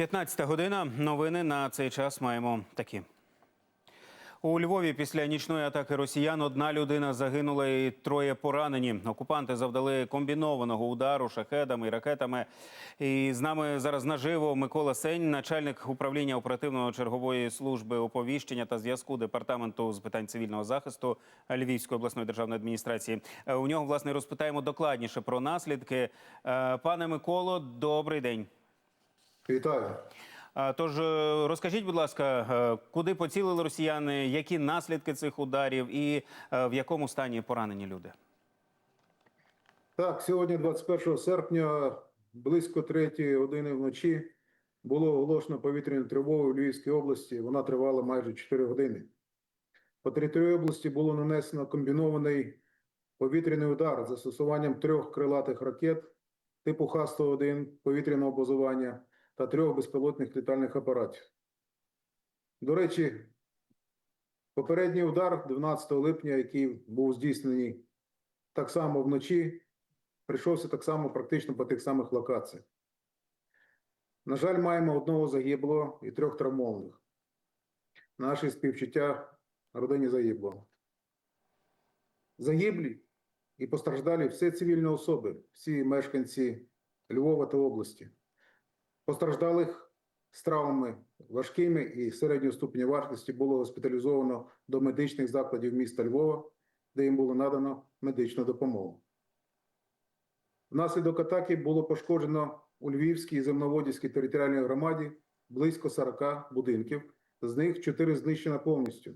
15 година. Новини на цей час маємо такі. У Львові після нічної атаки росіян одна людина загинула і троє поранені. Окупанти завдали комбінованого удару шахедами і ракетами. І з нами зараз наживо Микола Сень, начальник управління оперативної чергової служби оповіщення та зв'язку департаменту з питань цивільного захисту Львівської обласної державної адміністрації. Е, У нього власне розпитаємо докладніше про наслідки. Е, Пане Миколо, добрий день. Вітаю. Тож е, розкажіть, будь ласка, е, куди поцілили росіяни, які наслідки цих ударів, і е, в якому стані поранені люди? Так, сьогодні, 21 серпня, близько 3 години вночі, було оголошено повітряну тривогу в Львівській області. Вона тривала майже 4 години. По території області було нанесено комбінований повітряний удар з застосуванням трьох крилатих ракет типу Х-101 повітряного базування та трьох безпілотних літальних апаратів. До речі, попередній удар 12 липня, який був здійснений так само вночі, прийшовся так само практично по тих самих локаціях. На жаль, маємо одного загиблого і трьох травмованих. Наші співчуття родині загиблого. Загиблі і постраждалі всі цивільні особи, всі мешканці Львова та області. Постраждалих з травмами важкими і середнього ступеня важкості було госпіталізовано до медичних закладів міста Львова, де їм було надано медичну допомогу. Внаслідок атаки було пошкоджено у Львівській і Земноводівській територіальній громаді близько 40 будинків, з них 4 знищено повністю.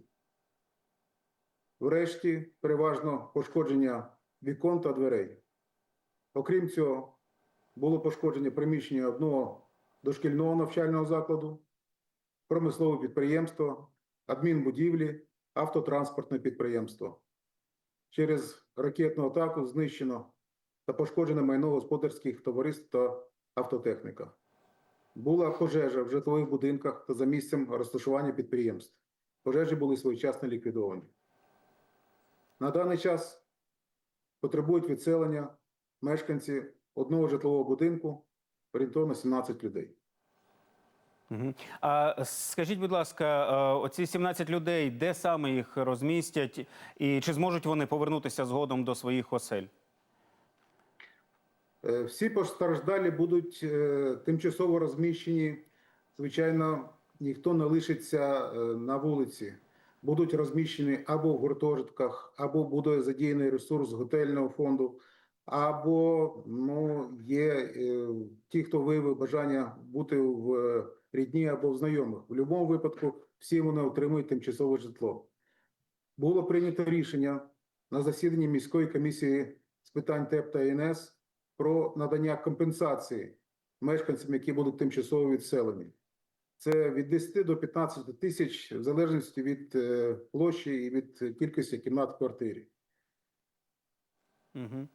Врешті, переважно пошкодження вікон та дверей. Окрім цього, було пошкодження приміщення одного дошкільного навчального закладу, промислове підприємство, адмінбудівлі, автотранспортне підприємство. Через ракетну атаку знищено та пошкоджено майно господарських товариств та автотехніка. Була пожежа в житлових будинках та за місцем розташування підприємств. Пожежі були своєчасно ліквідовані. На даний час потребують відселення мешканці одного житлового будинку орієнтовно 17 людей. Угу. А скажіть, будь ласка, е, оці 17 людей, де саме їх розмістять, і чи зможуть вони повернутися згодом до своїх осель? Е, Всі постраждалі будуть е, тимчасово розміщені. Звичайно, ніхто не лишиться на вулиці. Будуть розміщені або в гуртожитках, або буде задіяний ресурс готельного фонду, або ну, є ті, хто виявив бажання бути в рідні або в знайомих. В будь-якому випадку всі вони отримують тимчасове житло. Було прийнято рішення на засіданні міської комісії з питань ТЕП та ІНС про надання компенсації мешканцям, які будуть тимчасово відселені. Це від 10 до 15 тисяч, в залежності від е, площі і від кількості кімнат в квартирі. Угу.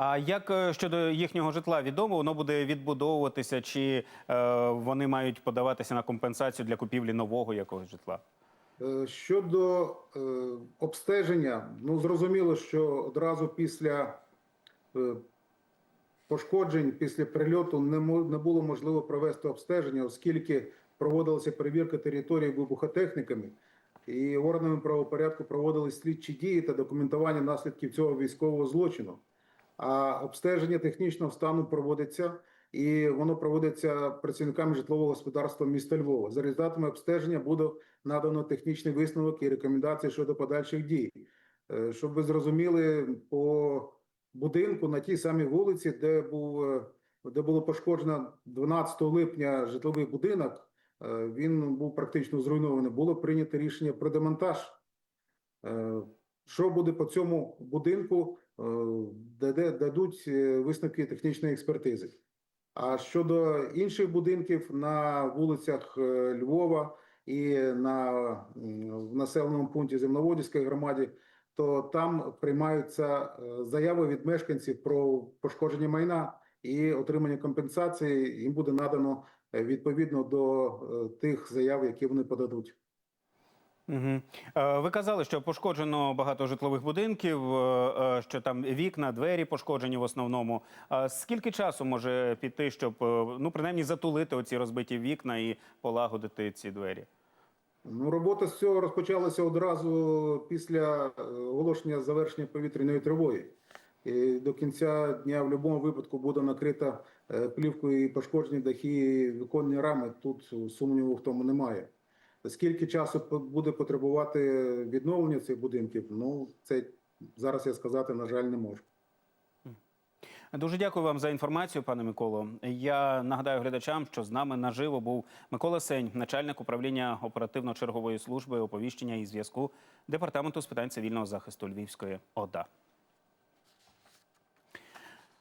А як е, щодо їхнього житла відомо, воно буде відбудовуватися, чи е, вони мають подаватися на компенсацію для купівлі нового якогось житла? Е, Щодо е, обстеження, ну зрозуміло, що одразу після е, пошкоджень, після прильоту не, не було можливо провести обстеження, оскільки проводилася перевірка території вибухотехніками, і органами правопорядку проводили слідчі дії та документування наслідків цього військового злочину. А обстеження технічного стану проводиться, і воно проводиться працівниками житлового господарства міста Львова. За результатами обстеження буде надано технічний висновок і рекомендації щодо подальших дій. Е, Щоб ви зрозуміли, по будинку на тій самій вулиці, де був е, де було пошкоджено 12 липня житловий будинок, е, він був практично зруйнований. Було прийнято рішення про демонтаж. Що буде по цьому будинку, дадуть е, висновки технічної експертизи. А щодо інших будинків на вулицях е, Львова і на в населеному пункті Земноводівської громаді, то там приймаються е, заяви від мешканців про пошкодження майна і отримання компенсації. Їм буде надано е, відповідно до е, тих заяв, які вони подадуть. Угу. Ви казали, що пошкоджено багато житлових будинків, е, е, що там вікна, двері пошкоджені в основному. Скільки часу може піти, щоб ну принаймні затулити оці розбиті вікна і полагодити ці двері? Ну, робота з цього розпочалася одразу після оголошення завершення повітряної тривоги. І до кінця дня в будь-якому випадку буде накрита плівкою і пошкоджені дахи, і віконні рами. Тут сумніву в тому немає. Скільки часу буде потребувати відновлення цих будинків? Ну, це зараз я сказати, на жаль, не можу. Дуже дякую вам за інформацію, пане Миколо. Я нагадаю глядачам, що з нами наживо був Микола Сень, начальник управління оперативно-чергової служби оповіщення і зв'язку департаменту з питань цивільного захисту Львівської ОДА.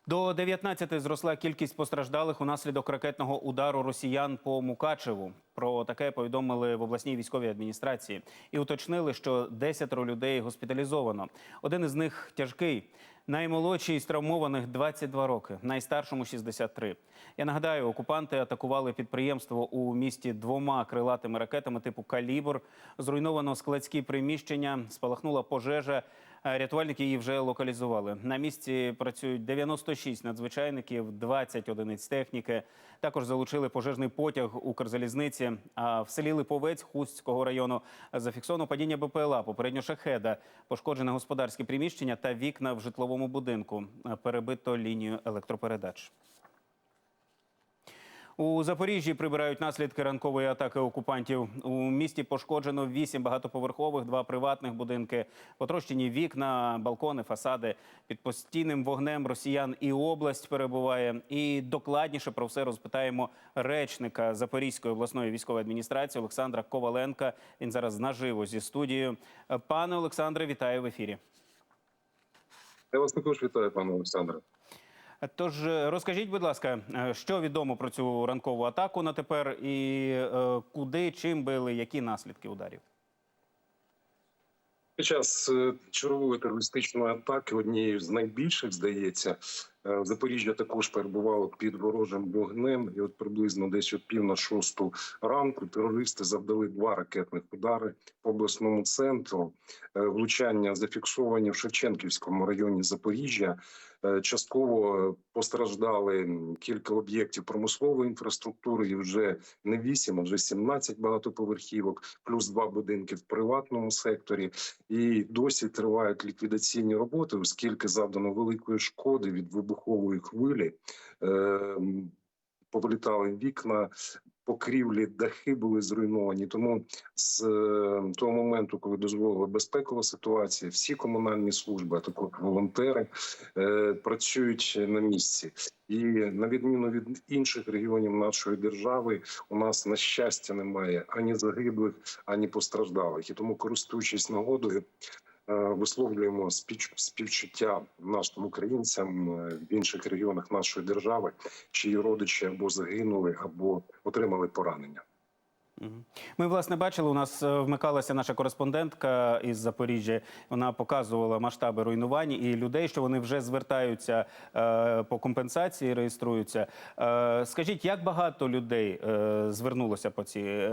До 19 зросла кількість постраждалих унаслідок ракетного удару росіян по Мукачеву. Про таке повідомили в обласній військовій адміністрації і уточнили, що 10 людей госпіталізовано. Один із них тяжкий. Наймолодший з травмованих 22 роки, найстаршому 63. Я нагадаю, окупанти атакували підприємство у місті двома крилатими ракетами типу Калібр. Зруйновано складські приміщення, спалахнула пожежа. Е, Рятувальники її вже локалізували. На місці працюють 96 надзвичайників, 20 одиниць техніки. Також залучили пожежний потяг Укрзалізниці. А в селі Липовець Хустського району зафіксовано падіння БПЛА, попередньо шахеда, пошкоджене господарське приміщення та вікна в житловому будинку. Е, Перебито лінію електропередач. У Запоріжжі прибирають наслідки ранкової атаки окупантів. У місті пошкоджено вісім багатоповерхових, два приватних будинки, потрощені вікна, балкони, фасади. Під постійним вогнем росіян і область перебуває. І докладніше про все розпитаємо речника Запорізької обласної військової адміністрації Олександра Коваленка. Він зараз наживо зі студією. Пане Олександре, вітаю в ефірі. Я вас також вітаю, пане Олександре. Тож е, розкажіть, будь ласка, е, що відомо про цю ранкову атаку на тепер, і е, куди чим били, які наслідки ударів? Під час чергової терористичної атаки, однією з найбільших, здається, е, Запоріжжя також перебувало під ворожим вогнем. І от приблизно десь от пів на шосту ранку терористи завдали два ракетних удари по обласному центру. Влучання зафіксовані в Шевченківському районі Запоріжжя. Е, Частково постраждали кілька об'єктів промислової інфраструктури. І вже не 8, а вже 17 багатоповерхівок, плюс два будинки в приватному секторі. І досі тривають ліквідаційні роботи, оскільки завдано великої шкоди від вибухової хвилі. Е, Повилітали вікна, покрівлі, дахи були зруйновані. Тому з е, того моменту, коли дозволила безпекова ситуація, всі комунальні служби, а також волонтери е, працюють на місці. І на відміну від інших регіонів нашої держави, у нас на щастя немає ані загиблих, ані постраждалих. І тому, користуючись нагодою, висловлюємо спіч- співчуття нашим українцям е, в інших регіонах нашої держави, чиї родичі або загинули, або отримали поранення. Ми власне бачили. У нас е, вмикалася наша кореспондентка із Запоріжжя. Вона показувала масштаби руйнувань і людей, що вони вже звертаються е, по компенсації, реєструються. Е, скажіть, як багато людей звернулося по цій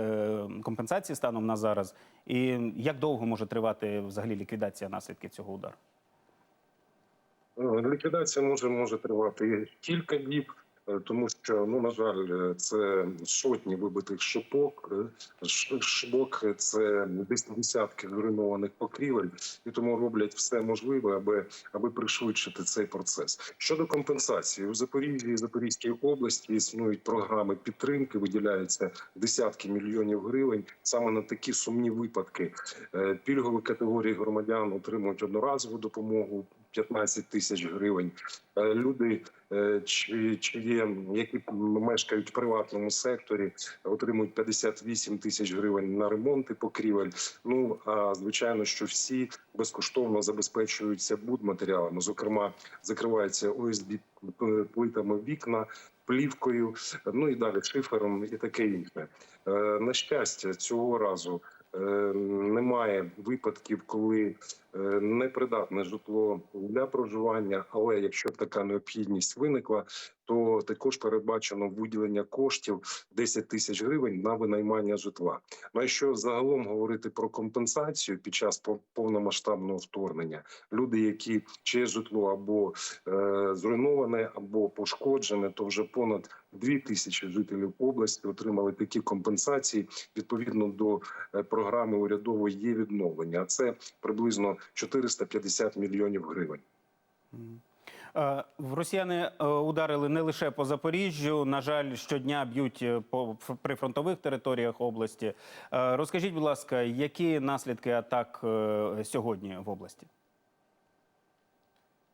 компенсації станом на зараз, і як довго може тривати взагалі ліквідація наслідків цього удару? Е, Ліквідація може може тривати кілька е, тому що ну на жаль, е, це сотні вибитих шипок. е, Шибок е, це десь десятки зруйнованих покрівель, і тому роблять все можливе, аби аби пришвидшити цей процес. Щодо компенсації у Запоріжжі і Запорізькій області існують програми підтримки, виділяються десятки мільйонів гривень саме на такі сумні випадки. Е, Пільгові категорії громадян отримують одноразову допомогу 15 тисяч гривень. Е, Люди, е, чи, чи які мешкають в приватному секторі, отримують 58 тисяч гривень на ремонти покрівель. Ну а звичайно, що всі безкоштовно забезпечуються будматеріалами. Зокрема, закриваються ОСБ плитами вікна. Плівкою, ну і далі шифером і таке інше. Е, На щастя, цього разу е, немає випадків, коли е, непридатне житло для проживання. Але якщо така необхідність виникла, то також передбачено виділення коштів 10 тисяч гривень на винаймання житла. Ну а що загалом говорити про компенсацію під час повномасштабного вторгнення, люди, які чиє житло або е, зруйноване, або пошкоджене, то вже понад 2 тисячі жителів області отримали такі компенсації відповідно до е, програми урядової є відновлення. А це приблизно 450 мільйонів гривень. Е, Росіяни е, ударили не лише по Запоріжжю. На жаль, щодня б'ють е, по прифронтових територіях області. Розкажіть, будь ласка, які наслідки атак сьогодні в області?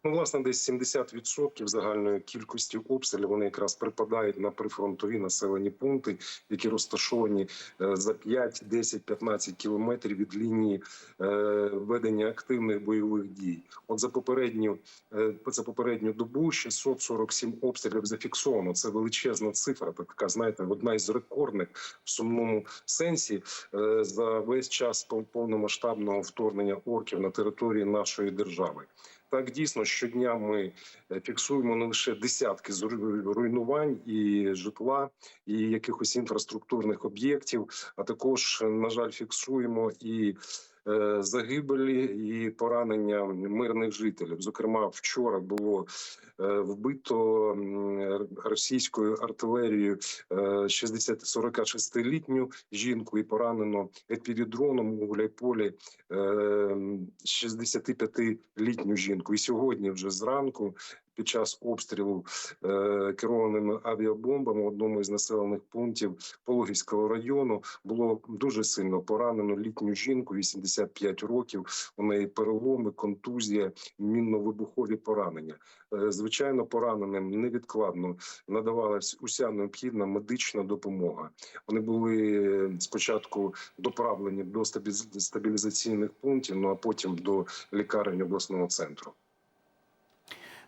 Ну, власне, десь 70% загальної кількості обстрілів вони якраз припадають на прифронтові населені пункти, які розташовані е, за 5, 10, 15 кілометрів від лінії е, ведення активних бойових дій. От за попередню е, за попередню добу 647 обстрілів зафіксовано. Це величезна цифра. Така знаєте, одна із рекордних в сумному сенсі за весь час пов- повномасштабного вторгнення орків на території нашої держави. Так, дійсно, щодня ми е, фіксуємо не лише десятки руйнувань і житла, і якихось інфраструктурних об'єктів, а також, на жаль, фіксуємо і загибелі і поранення мирних жителів. Зокрема, вчора було е, вбито російською артилерією е, 60 46-літню жінку і поранено епідроном у Гуляйполі е, 65-літню жінку. І сьогодні, вже зранку, під час обстрілу е, керованими авіабомбами в одному із населених пунктів Пологівського району було дуже сильно поранено літню жінку, 85 років. У неї переломи, контузія, мінно-вибухові поранення. Е, звичайно, пораненим невідкладно надавалась уся необхідна медична допомога. Вони були спочатку доправлені до стабіліз- стабілізаційних пунктів, ну а потім до лікарень обласного центру.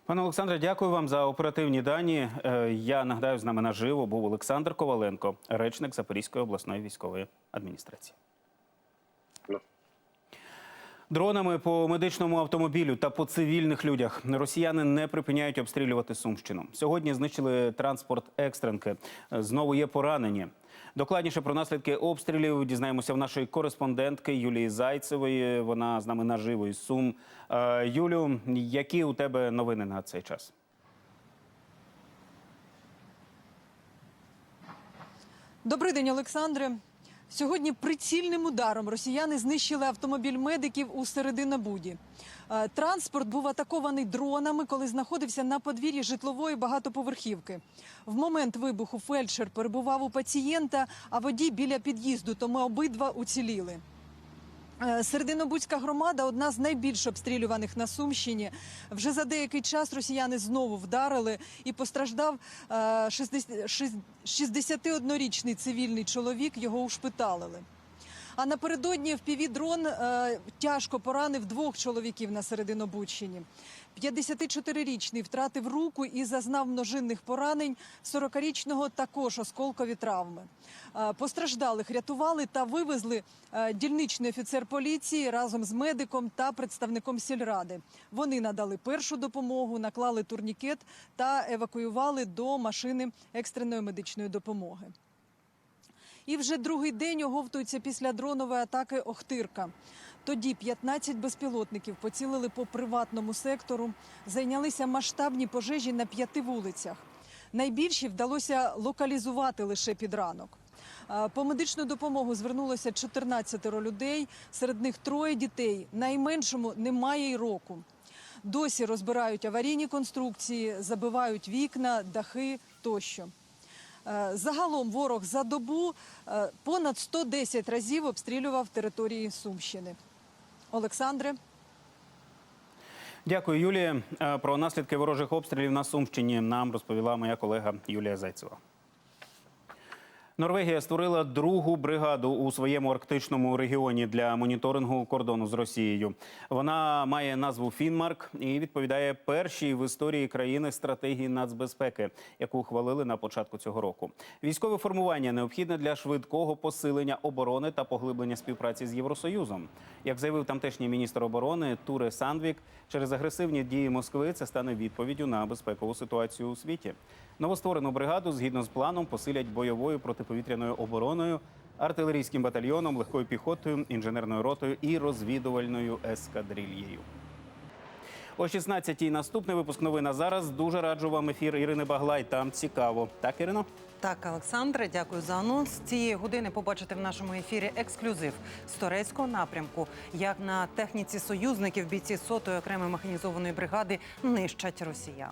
Пане Олександре, дякую вам за оперативні дані. Е, Я нагадаю, з нами наживо був Олександр Коваленко, речник Запорізької обласної військової адміністрації. Дронами по медичному автомобілю та по цивільних людях росіяни не припиняють обстрілювати Сумщину. Сьогодні знищили транспорт екстренки. Знову є поранені. Докладніше про наслідки обстрілів дізнаємося в нашої кореспондентки Юлії Зайцевої. Вона з нами наживо із Сум. Е, Юлю, які у тебе новини на цей час? Добрий день, Олександре. Сьогодні прицільним ударом росіяни знищили автомобіль медиків у Серединобуді. Е, Транспорт був атакований дронами, коли знаходився на подвір'ї житлової багатоповерхівки. В момент вибуху фельдшер перебував у пацієнта, а водій біля під'їзду, тому обидва уціліли. Е, Серединобудська громада одна з найбільш обстрілюваних на Сумщині. Вже за деякий час росіяни знову вдарили і постраждав е, 60 шість- 61-річний цивільний чоловік. Його ушпиталили. А напередодні впівдрон е, тяжко поранив двох чоловіків на Серединобудщині. 54-річний втратив руку і зазнав множинних поранень. 40-річного також осколкові травми. Е, Постраждалих рятували та вивезли е, дільничний офіцер поліції разом з медиком та представником сільради. Вони надали першу допомогу, наклали турнікет та евакуювали до машини екстреної медичної допомоги. І вже другий день оговтується після дронової атаки Охтирка. Тоді 15 безпілотників поцілили по приватному сектору, зайнялися масштабні пожежі на п'яти вулицях. Найбільші вдалося локалізувати лише під ранок. По медичну допомогу звернулося 14 людей, серед них троє дітей. Найменшому немає й року. Досі розбирають аварійні конструкції, забивають вікна, дахи тощо. Е, Загалом ворог за добу е, понад 110 разів обстрілював території Сумщини. Олександре. Дякую, Юлія. Е, Про наслідки ворожих обстрілів на Сумщині нам розповіла моя колега Юлія Зайцева. Норвегія створила другу бригаду у своєму арктичному регіоні для моніторингу кордону з Росією. Вона має назву Фінмарк і відповідає першій в історії країни стратегії нацбезпеки, яку ухвалили на початку цього року. Військове формування необхідне для швидкого посилення оборони та поглиблення співпраці з Євросоюзом. Як заявив тамтешній міністр оборони Туре Сандвік, через агресивні дії Москви це стане відповіддю на безпекову ситуацію у світі. Новостворену бригаду згідно з планом посилять бойовою протиповітряною обороною, артилерійським батальйоном, легкою піхотою, інженерною ротою і розвідувальною ескадрильєю. О 16-й наступний випуск новин. А зараз дуже раджу вам ефір Ірини Баглай. Там цікаво. Так, Ірино? Так, Олександре, дякую за анонс. Цієї години побачите в нашому ефірі ексклюзив з турецького напрямку, як на техніці союзників бійці сотої окремої механізованої бригади нищать росіян.